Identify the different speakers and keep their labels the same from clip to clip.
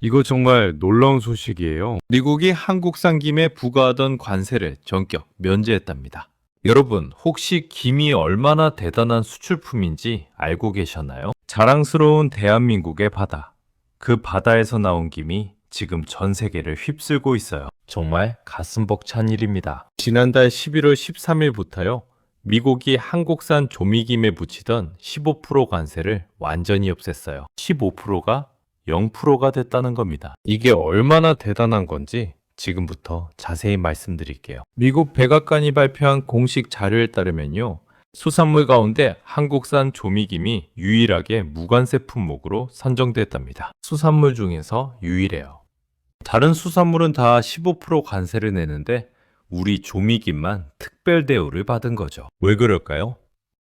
Speaker 1: 이거 정말 놀라운 소식이에요. 미국이 한국산 김에 부과하던 관세를 전격 면제했답니다. 여러분, 혹시 김이 얼마나 대단한 수출품인지 알고 계셨나요? 자랑스러운 대한민국의 바다. 그 바다에서 나온 김이 지금 전 세계를 휩쓸고 있어요. 정말 가슴 벅찬 일입니다. 지난달 11월 13일부터요. 미국이 한국산 조미김에 붙이던 15% 관세를 완전히 없앴어요. 15%가 0%가 됐다는 겁니다. 이게 얼마나 대단한 건지 지금부터 자세히 말씀드릴게요. 미국 백악관이 발표한 공식 자료에 따르면요. 수산물 가운데 한국산 조미김이 유일하게 무관세 품목으로 선정됐답니다. 수산물 중에서 유일해요. 다른 수산물은 다 15% 관세를 내는데 우리 조미김만 특별 대우를 받은 거죠. 왜 그럴까요?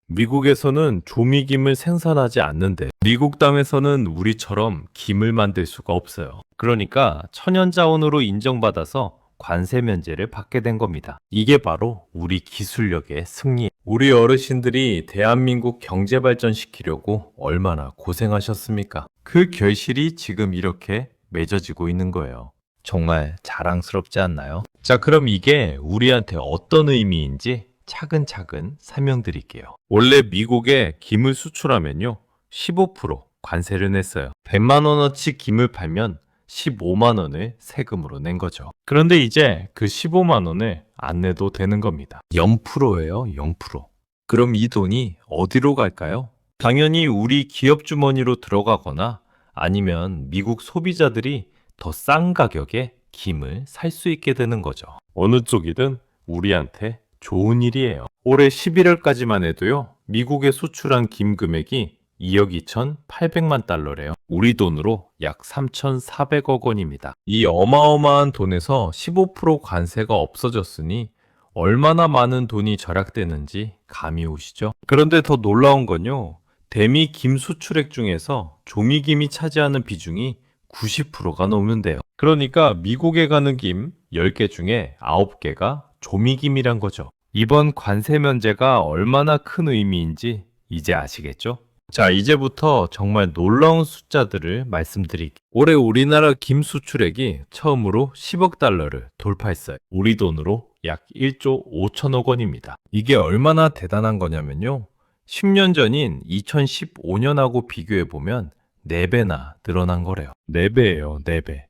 Speaker 1: 미국에서는 조미김을 생산하지 않는데 미국 땅에서는 우리처럼 김을 만들 수가 없어요. 그러니까 천연자원으로 인정받아서 관세 면제를 받게 된 겁니다. 이게 바로 우리 기술력의 승리. 우리 어르신들이 대한민국 경제 발전시키려고 얼마나 고생하셨습니까? 그 결실이 지금 이렇게 맺어지고 있는 거예요. 정말 자랑스럽지 않나요? 자, 그럼 이게 우리한테 어떤 의미인지 차근차근 설명드릴게요. 원래 미국에 김을 수출하면요. 15% 관세를 냈어요. 100만 원어치 김을 팔면 15만 원을 세금으로 낸 거죠. 그런데 이제 그 15만 원을 안 내도 되는 겁니다. 0%예요, 0%. 그럼 이 돈이 어디로 갈까요? 당연히 우리 기업 주머니로 들어가거나 아니면 미국 소비자들이 더 싼 가격에 김을 살 수 있게 되는 거죠. 어느 쪽이든 우리한테 좋은 일이에요. 올해 11월까지만 해도요, 미국에 수출한 김 금액이 2억 2,800만 달러래요. 우리 돈으로 약 3,400억 원입니다. 이 어마어마한 돈에서 15% 관세가 없어졌으니 얼마나 많은 돈이 절약되는지 감이 오시죠? 그런데 더 놀라운 건요, 대미 김 수출액 중에서 조미김이 차지하는 비중이 90%가 넘는데요. 그러니까 미국에 가는 김 10개 중에 9개가 조미김이란 거죠. 이번 관세 면제가 얼마나 큰 의미인지 이제 아시겠죠? 자, 이제부터 정말 놀라운 숫자들을 말씀드릴게요. 올해 우리나라 김 수출액이 처음으로 10억 달러를 돌파했어요. 우리 돈으로 약 1조 5천억 원입니다. 이게 얼마나 대단한 거냐면요. 10년 전인 2015년하고 비교해보면 4배나 늘어난 거래요. 4배예요, 4배.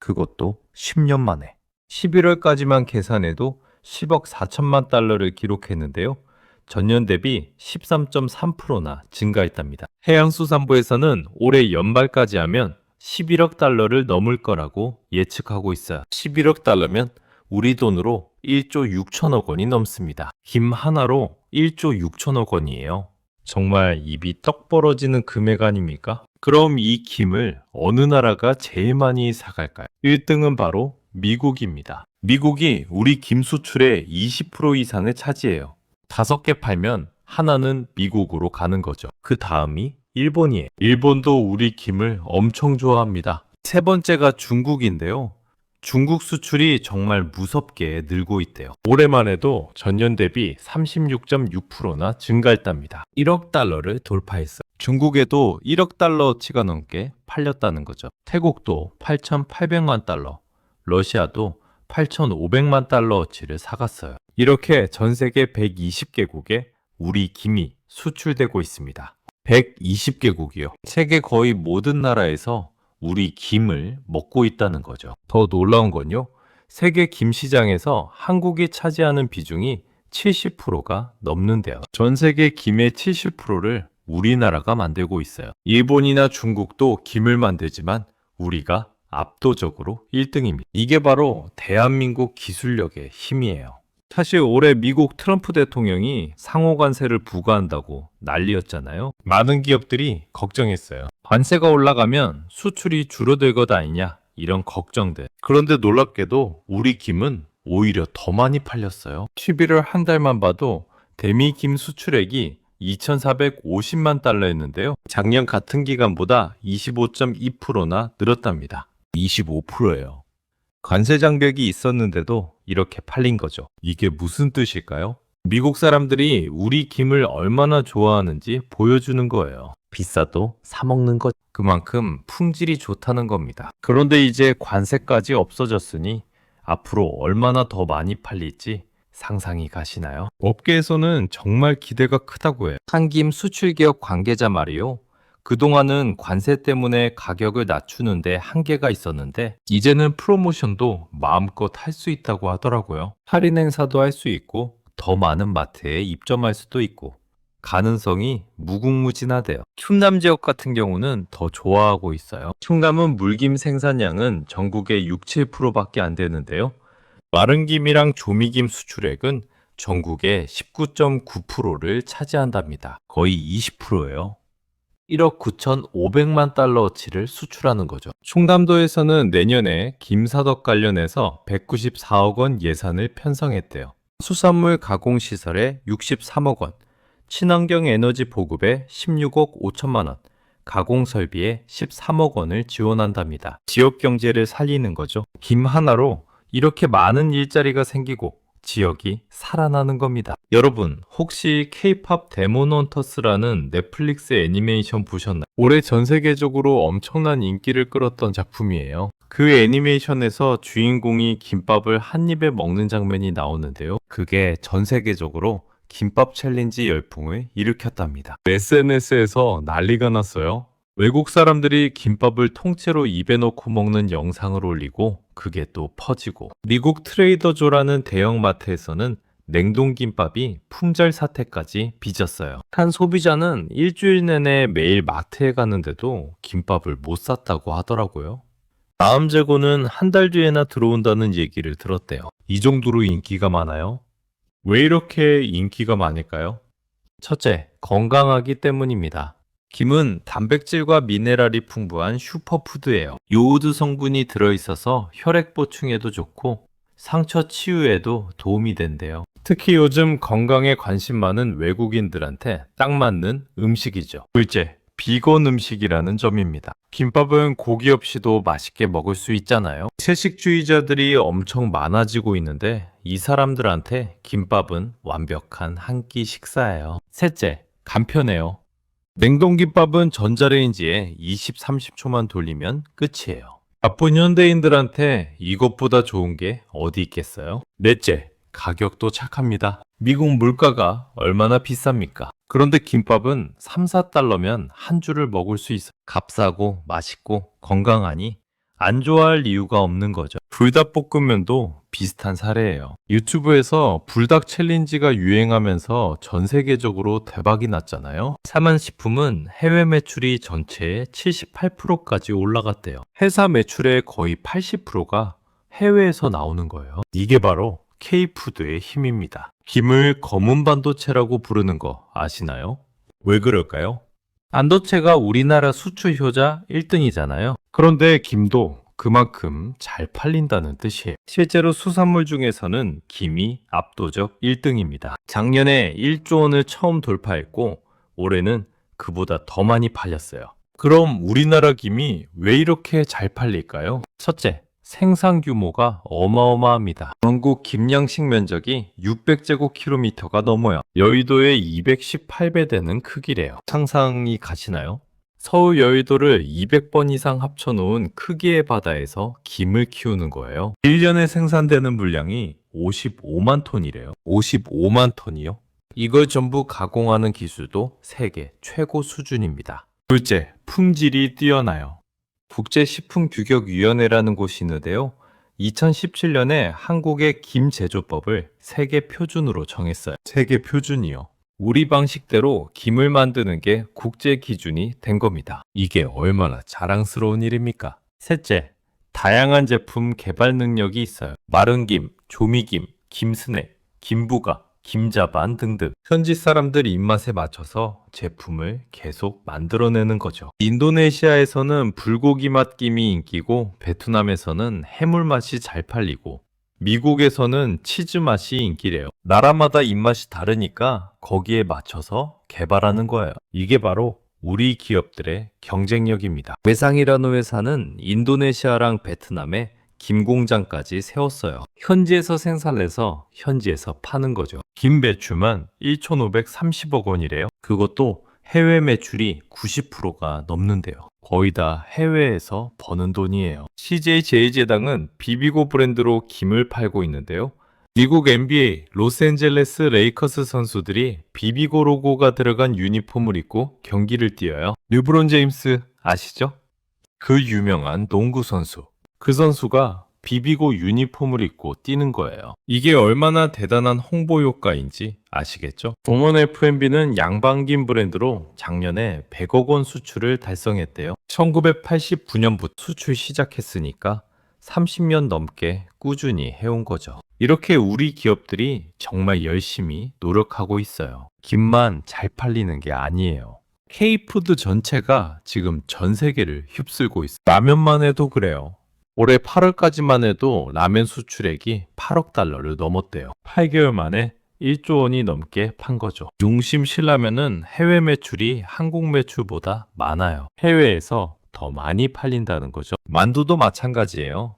Speaker 1: 그것도 10년 만에. 11월까지만 계산해도 10억 4천만 달러를 기록했는데요. 전년 대비 13.3%나 증가했답니다. 해양수산부에서는 올해 연말까지 하면 11억 달러를 넘을 거라고 예측하고 있어요. 11억 달러면 우리 돈으로 1조 6천억 원이 넘습니다. 김 하나로 1조 6천억 원이에요. 정말 입이 떡 벌어지는 금액 아닙니까? 그럼 이 김을 어느 나라가 제일 많이 사갈까요? 1등은 바로 미국입니다. 미국이 우리 김 수출의 20% 이상을 차지해요. 다섯 개 팔면 하나는 미국으로 가는 거죠. 그 다음이 일본이에요. 일본도 우리 김을 엄청 좋아합니다. 세 번째가 중국인데요. 중국 수출이 정말 무섭게 늘고 있대요. 올해만 해도 전년 대비 36.6%나 증가했답니다. 1억 달러를 돌파했어요. 중국에도 1억 달러치가 넘게 팔렸다는 거죠. 태국도 8,800만 달러, 러시아도 8,500만 달러어치를 사갔어요. 이렇게 전 세계 120개국에 우리 김이 수출되고 있습니다. 120개국이요. 세계 거의 모든 나라에서 우리 김을 먹고 있다는 거죠. 더 놀라운 건요. 세계 김 시장에서 한국이 차지하는 비중이 70%가 넘는데요. 전 세계 김의 70%를 우리나라가 만들고 있어요. 일본이나 중국도 김을 만들지만 우리가 압도적으로 1등입니다. 이게 바로 대한민국 기술력의 힘이에요. 사실 올해 미국 트럼프 대통령이 상호 관세를 부과한다고 난리였잖아요. 많은 기업들이 걱정했어요. 관세가 올라가면 수출이 줄어들 것 아니냐 이런 걱정들. 그런데 놀랍게도 우리 김은 오히려 더 많이 팔렸어요. 11월 한 달만 봐도 대미 김 수출액이 2,450만 달러였는데요. 작년 같은 기간보다 25.2%나 늘었답니다. 25%예요. 관세 장벽이 있었는데도 이렇게 팔린 거죠. 이게 무슨 뜻일까요? 미국 사람들이 우리 김을 얼마나 좋아하는지 보여주는 거예요. 비싸도 사 먹는 것. 그만큼 품질이 좋다는 겁니다. 그런데 이제 관세까지 없어졌으니 앞으로 얼마나 더 많이 팔릴지 상상이 가시나요? 업계에서는 정말 기대가 크다고 해요. 한김 수출 기업 관계자 말이요. 그동안은 관세 때문에 가격을 낮추는데 한계가 있었는데 이제는 프로모션도 마음껏 할 수 있다고 하더라고요. 할인 행사도 할 수 있고 더 많은 마트에 입점할 수도 있고 가능성이 무궁무진하대요. 충남 지역 같은 경우는 더 좋아하고 있어요. 충남은 물김 생산량은 전국의 6, 7%밖에 안 되는데요. 마른 김이랑 조미김 수출액은 전국의 19.9%를 차지한답니다. 거의 20%예요. 1억 9,500만 달러어치를 수출하는 거죠. 충남도에서는 내년에 김사덕 관련해서 194억 원 예산을 편성했대요. 수산물 가공 시설에 63억 원, 친환경 에너지 보급에 16억 5천만 원, 가공 설비에 13억 원을 지원한답니다. 지역 경제를 살리는 거죠. 김 하나로 이렇게 많은 일자리가 생기고 지역이 살아나는 겁니다. 여러분, 혹시 K-팝 데몬 헌터스라는 넷플릭스 애니메이션 보셨나요? 올해 전 세계적으로 엄청난 인기를 끌었던 작품이에요. 그 애니메이션에서 주인공이 김밥을 한 입에 먹는 장면이 나오는데요. 그게 전 세계적으로 김밥 챌린지 열풍을 일으켰답니다. SNS에서 난리가 났어요. 외국 사람들이 김밥을 통째로 입에 넣고 먹는 영상을 올리고 그게 또 퍼지고 미국 트레이더조라는 대형마트에서는 냉동김밥이 품절 사태까지 빚었어요. 한 소비자는 일주일 내내 매일 마트에 가는데도 김밥을 못 샀다고 하더라고요. 다음 재고는 한 달 뒤에나 들어온다는 얘기를 들었대요. 이 정도로 인기가 많아요? 왜 이렇게 인기가 많을까요? 첫째, 건강하기 때문입니다. 김은 단백질과 미네랄이 풍부한 슈퍼푸드예요. 요오드 성분이 들어있어서 혈액 보충에도 좋고 상처 치유에도 도움이 된대요. 특히 요즘 건강에 관심 많은 외국인들한테 딱 맞는 음식이죠. 둘째, 비건 음식이라는 점입니다. 김밥은 고기 없이도 맛있게 먹을 수 있잖아요. 채식주의자들이 엄청 많아지고 있는데 이 사람들한테 김밥은 완벽한 한 끼 식사예요. 셋째, 간편해요. 냉동김밥은 전자레인지에 20, 30초만 돌리면 끝이에요. 바쁜 현대인들한테 이것보다 좋은 게 어디 있겠어요? 넷째, 가격도 착합니다. 미국 물가가 얼마나 비쌉니까? 그런데 김밥은 3, 4달러면 한 줄을 먹을 수 있어. 값싸고 맛있고 건강하니 안 좋아할 이유가 없는 거죠. 불닭볶음면도 비슷한 사례예요. 유튜브에서 불닭 챌린지가 유행하면서 전 세계적으로 대박이 났잖아요. 사만 식품은 해외 매출이 전체의 78%까지 올라갔대요. 회사 매출의 거의 80%가 해외에서 나오는 거예요. 이게 바로 K푸드의 힘입니다. 김을 검은 반도체라고 부르는 거 아시나요? 왜 그럴까요? 반도체가 우리나라 수출 효자 1등이잖아요. 그런데 김도 그만큼 잘 팔린다는 뜻이에요. 실제로 수산물 중에서는 김이 압도적 1등입니다. 작년에 1조 원을 처음 돌파했고 올해는 그보다 더 많이 팔렸어요. 그럼 우리나라 김이 왜 이렇게 잘 팔릴까요? 첫째, 생산 규모가 어마어마합니다. 전국 김양식 면적이 600제곱킬로미터가 넘어요. 여의도의 218배 되는 크기래요. 상상이 가시나요? 서울 여의도를 200번 이상 합쳐놓은 크기의 바다에서 김을 키우는 거예요. 1년에 생산되는 물량이 55만 톤이래요. 55만 톤이요? 이걸 전부 가공하는 기술도 세계 최고 수준입니다. 둘째, 품질이 뛰어나요. 국제식품규격위원회라는 곳이 있는데요. 2017년에 한국의 김 제조법을 세계 표준으로 정했어요. 세계 표준이요. 우리 방식대로 김을 만드는 게 국제 기준이 된 겁니다. 이게 얼마나 자랑스러운 일입니까? 셋째, 다양한 제품 개발 능력이 있어요. 마른 김, 조미김, 김스낵, 김부각, 김자반 등등 현지 사람들 입맛에 맞춰서 제품을 계속 만들어내는 거죠. 인도네시아에서는 불고기 맛 김이 인기고 베트남에서는 해물 맛이 잘 팔리고 미국에서는 치즈 맛이 인기래요. 나라마다 입맛이 다르니까 거기에 맞춰서 개발하는 거예요. 이게 바로 우리 기업들의 경쟁력입니다. 외상이라는 회사는 인도네시아랑 베트남에 김 공장까지 세웠어요. 현지에서 생산해서 현지에서 파는 거죠. 김 배추만 1,530억 원이래요. 그것도 해외 매출이 90%가 넘는데요. 거의 다 해외에서 버는 돈이에요. CJ 제일제당은 비비고 브랜드로 김을 팔고 있는데요. 미국 NBA 로스앤젤레스 레이커스 선수들이 비비고 로고가 들어간 유니폼을 입고 경기를 뛰어요. 르브론 제임스 아시죠? 그 유명한 농구 선수. 그 선수가 비비고 유니폼을 입고 뛰는 거예요. 이게 얼마나 대단한 홍보 효과인지 아시겠죠? 동원 F&B는 양방김 브랜드로 작년에 100억 원 수출을 달성했대요. 1989년부터 수출 시작했으니까 30년 넘게 꾸준히 해온 거죠. 이렇게 우리 기업들이 정말 열심히 노력하고 있어요. 김만 잘 팔리는 게 아니에요. K푸드 전체가 지금 전 세계를 휩쓸고 있어요. 라면만 해도 그래요. 올해 8월까지만 해도 라면 수출액이 8억 달러를 넘었대요. 8개월 만에 1조 원이 넘게 판 거죠. 용심 신라면은 해외 매출이 한국 매출보다 많아요. 해외에서 더 많이 팔린다는 거죠. 만두도 마찬가지예요.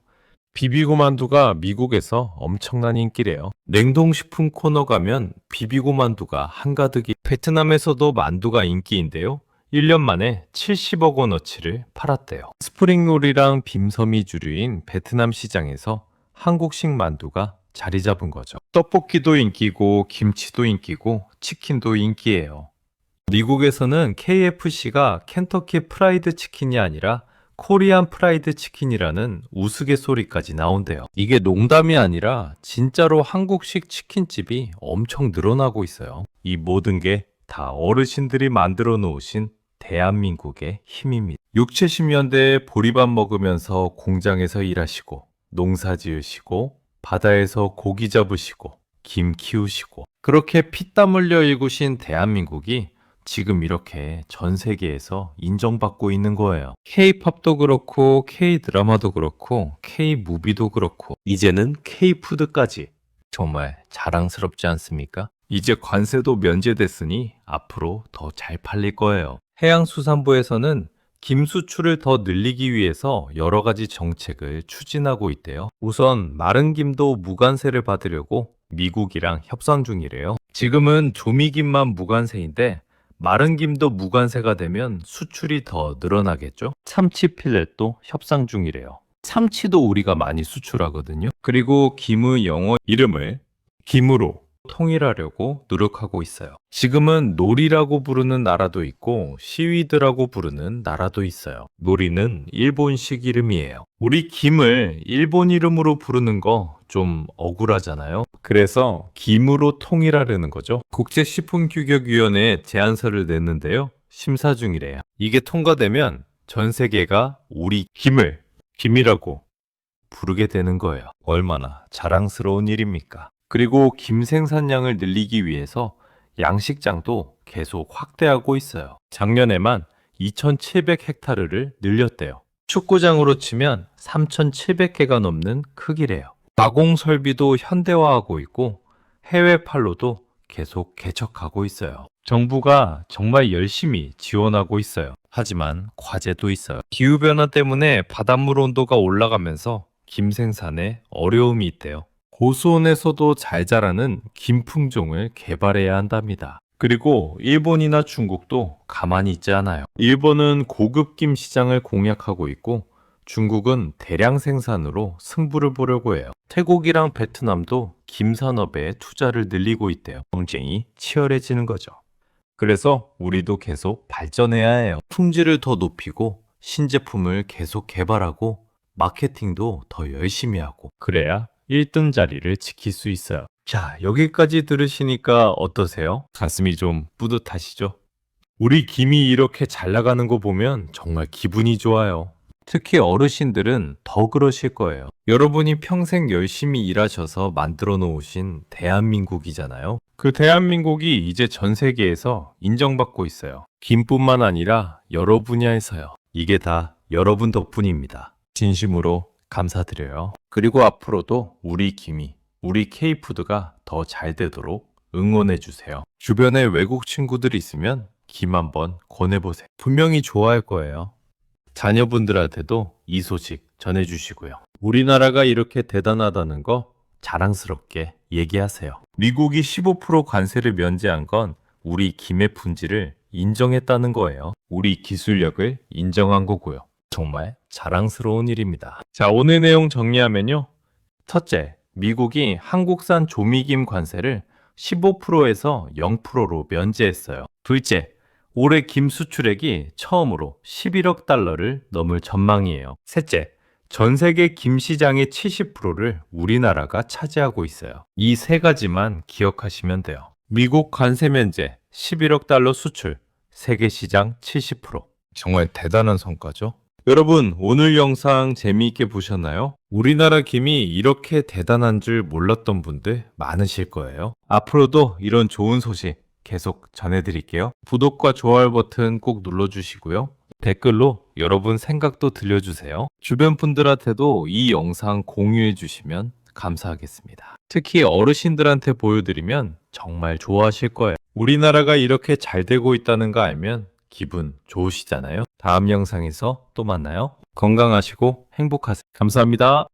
Speaker 1: 비비고 만두가 미국에서 엄청난 인기래요. 냉동식품 코너 가면 비비고 만두가 한가득이 베트남에서도 만두가 인기인데요. 1년 만에 70억 원어치를 팔았대요. 스프링롤이랑 빔섬이 주류인 베트남 시장에서 한국식 만두가 자리 잡은 거죠. 떡볶이도 인기고 김치도 인기고 치킨도 인기예요. 미국에서는 KFC가 켄터키 프라이드 치킨이 아니라 코리안 프라이드 치킨이라는 우스갯소리까지 나온대요. 이게 농담이 아니라 진짜로 한국식 치킨집이 엄청 늘어나고 있어요. 이 모든 게 다 어르신들이 만들어 놓으신 대한민국의 힘입니다. 6, 70년대에 보리밥 먹으면서 공장에서 일하시고 농사 지으시고 바다에서 고기 잡으시고 김 키우시고 그렇게 피땀 흘려 일구신 대한민국이 지금 이렇게 전 세계에서 인정받고 있는 거예요. K-팝도 그렇고 K-드라마도 그렇고 K-무비도 그렇고 이제는 K-푸드까지 정말 자랑스럽지 않습니까? 이제 관세도 면제됐으니 앞으로 더 잘 팔릴 거예요. 해양수산부에서는 김 수출을 더 늘리기 위해서 여러 가지 정책을 추진하고 있대요. 우선 마른 김도 무관세를 받으려고 미국이랑 협상 중이래요. 지금은 조미김만 무관세인데 마른 김도 무관세가 되면 수출이 더 늘어나겠죠? 참치 필렛도 협상 중이래요. 참치도 우리가 많이 수출하거든요. 그리고 김의 영어 이름을 김으로 통일하려고 노력하고 있어요. 지금은 놀이라고 부르는 나라도 있고 시위드라고 부르는 나라도 있어요. 놀이는 일본식 이름이에요. 우리 김을 일본 이름으로 부르는 거 좀 억울하잖아요. 그래서 김으로 통일하려는 거죠. 국제식품규격위원회에 제안서를 냈는데요. 심사 중이래요. 이게 통과되면 전 세계가 우리 김을 김이라고 부르게 되는 거예요. 얼마나 자랑스러운 일입니까? 그리고 김 생산량을 늘리기 위해서 양식장도 계속 확대하고 있어요. 작년에만 2,700헥타르를 늘렸대요. 축구장으로 치면 3,700개가 넘는 크기래요. 가공 설비도 현대화하고 있고 해외팔로도 계속 개척하고 있어요. 정부가 정말 열심히 지원하고 있어요. 하지만 과제도 있어요. 기후변화 때문에 바닷물 온도가 올라가면서 김 생산에 어려움이 있대요. 고수온에서도 잘 자라는 김 품종을 개발해야 한답니다. 그리고 일본이나 중국도 가만히 있지 않아요. 일본은 고급 김 시장을 공략하고 있고 중국은 대량 생산으로 승부를 보려고 해요. 태국이랑 베트남도 김 산업에 투자를 늘리고 있대요. 경쟁이 치열해지는 거죠. 그래서 우리도 계속 발전해야 해요. 품질을 더 높이고 신제품을 계속 개발하고 마케팅도 더 열심히 하고 그래야 1등 자리를 지킬 수 있어요. 자, 여기까지 들으시니까 어떠세요? 가슴이 좀 뿌듯하시죠? 우리 김이 이렇게 잘 나가는 거 보면 정말 기분이 좋아요. 특히 어르신들은 더 그러실 거예요. 여러분이 평생 열심히 일하셔서 만들어 놓으신 대한민국이잖아요. 그 대한민국이 이제 전 세계에서 인정받고 있어요. 김뿐만 아니라 여러 분야에서요. 이게 다 여러분 덕분입니다. 진심으로 감사드려요. 그리고 앞으로도 우리 김이, 우리 K푸드가 더 잘 되도록 응원해 주세요. 주변에 외국 친구들 있으면 김 한번 권해보세요. 분명히 좋아할 거예요. 자녀분들한테도 이 소식 전해주시고요. 우리나라가 이렇게 대단하다는 거 자랑스럽게 얘기하세요. 미국이 15% 관세를 면제한 건 우리 김의 품질을 인정했다는 거예요. 우리 기술력을 인정한 거고요. 정말 자랑스러운 일입니다. 자, 오늘 내용 정리하면요. 첫째, 미국이 한국산 조미김 관세를 15%에서 0%로 면제했어요. 둘째, 올해 김 수출액이 처음으로 11억 달러를 넘을 전망이에요. 셋째, 전 세계 김 시장의 70%를 우리나라가 차지하고 있어요. 이 세 가지만 기억하시면 돼요. 미국 관세 면제 11억 달러 수출, 세계 시장 70%. 정말 대단한 성과죠. 여러분, 오늘 영상 재미있게 보셨나요? 우리나라 김이 이렇게 대단한 줄 몰랐던 분들 많으실 거예요. 앞으로도 이런 좋은 소식 계속 전해드릴게요. 구독과 좋아요 버튼 꼭 눌러주시고요. 댓글로 여러분 생각도 들려주세요. 주변 분들한테도 이 영상 공유해 주시면 감사하겠습니다. 특히 어르신들한테 보여드리면 정말 좋아하실 거예요. 우리나라가 이렇게 잘 되고 있다는 거 알면 기분 좋으시잖아요. 다음 영상에서 또 만나요. 건강하시고 행복하세요. 감사합니다.